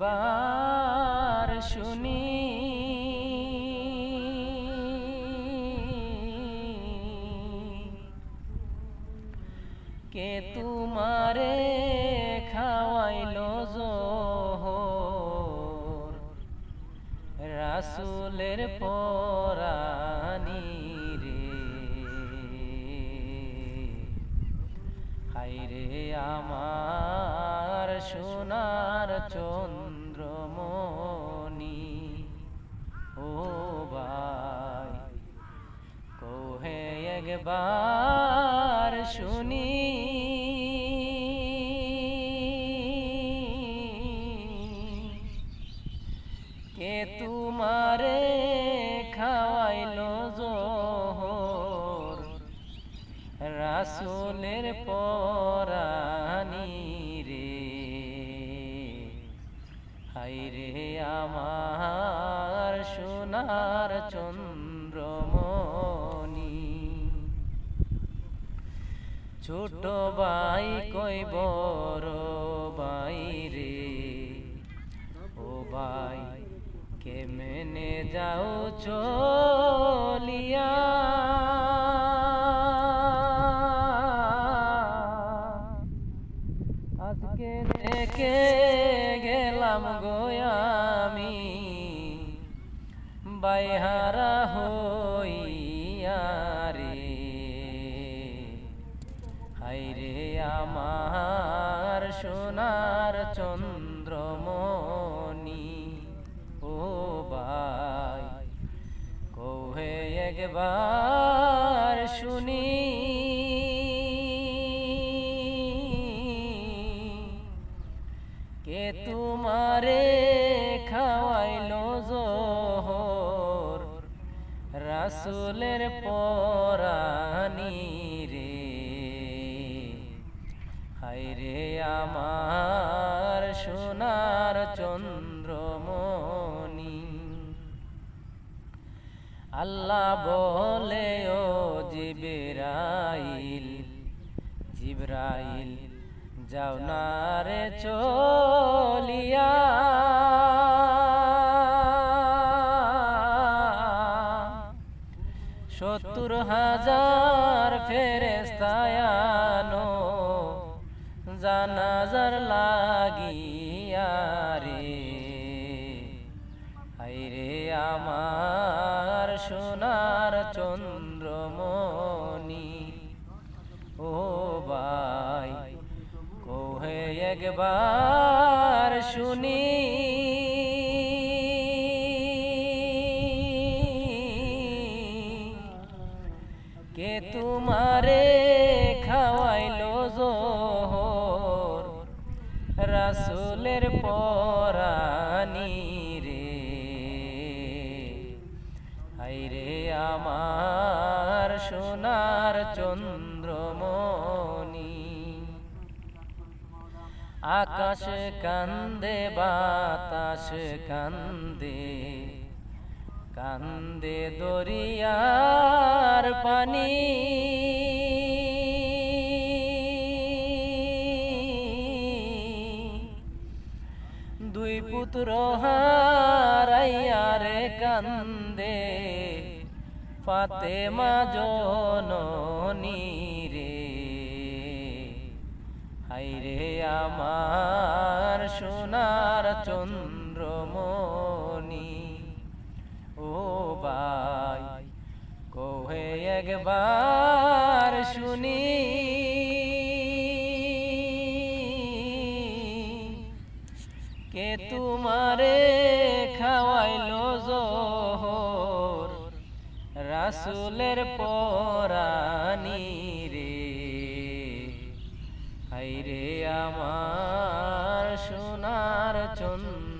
একবার শুনি। কে তোমারে খাওয়াইলো জোহর? রাসুলের পরানি রে। হাইরে আমার সোনার চন্দ্রমণি। ও ভাই কোহে একবার শুনি। কে তোমারে খাওয়াইলো জোহর? রাসুলের পরানি হাইরে আমার সোনার চন্দ্রমণি। ছোট ভাই কই বড় ভাই রে। ও ভাই, কেমনে যাও চলিয়া বাইহারা হইয়া রে হাইরে আমার সোনার চন্দ্রমণি ও ভাই কোহে একবার শুনি। কে তোমারে রাসুলের পরানি রে। হাইরে আমার সোনার চন্দ্রমণি। আল্লাহ বলে, ও জিবরাইল জিবরাইল, যাও না রে চলিয়া। সত্তর হাজার ফেরেস্তায়ানো জানাজার লাগিয়া রে। আমার সোনার চন্দ্রমণি ও ভাই কোহে একবার তোমারে খাওয়াইলো জোহর। রাসুলের পরানি রে। হাইরে আমার সোনার চন্দ্রমণি। আকাশ কান্দে বাতাস কান্দে। কান্দে দরিয়ার পানি। দুই পুত্র হারাইয়া রে কান্দে। ফাতেমা জননী রে হাইরে আমার সোনার চন্দ্রমণি একবার শুনি। কে তোমারে খাওয়াইলো জোহর? রাসুলের পরানি রে। হাইরে আমার সোনার চন্দ্র।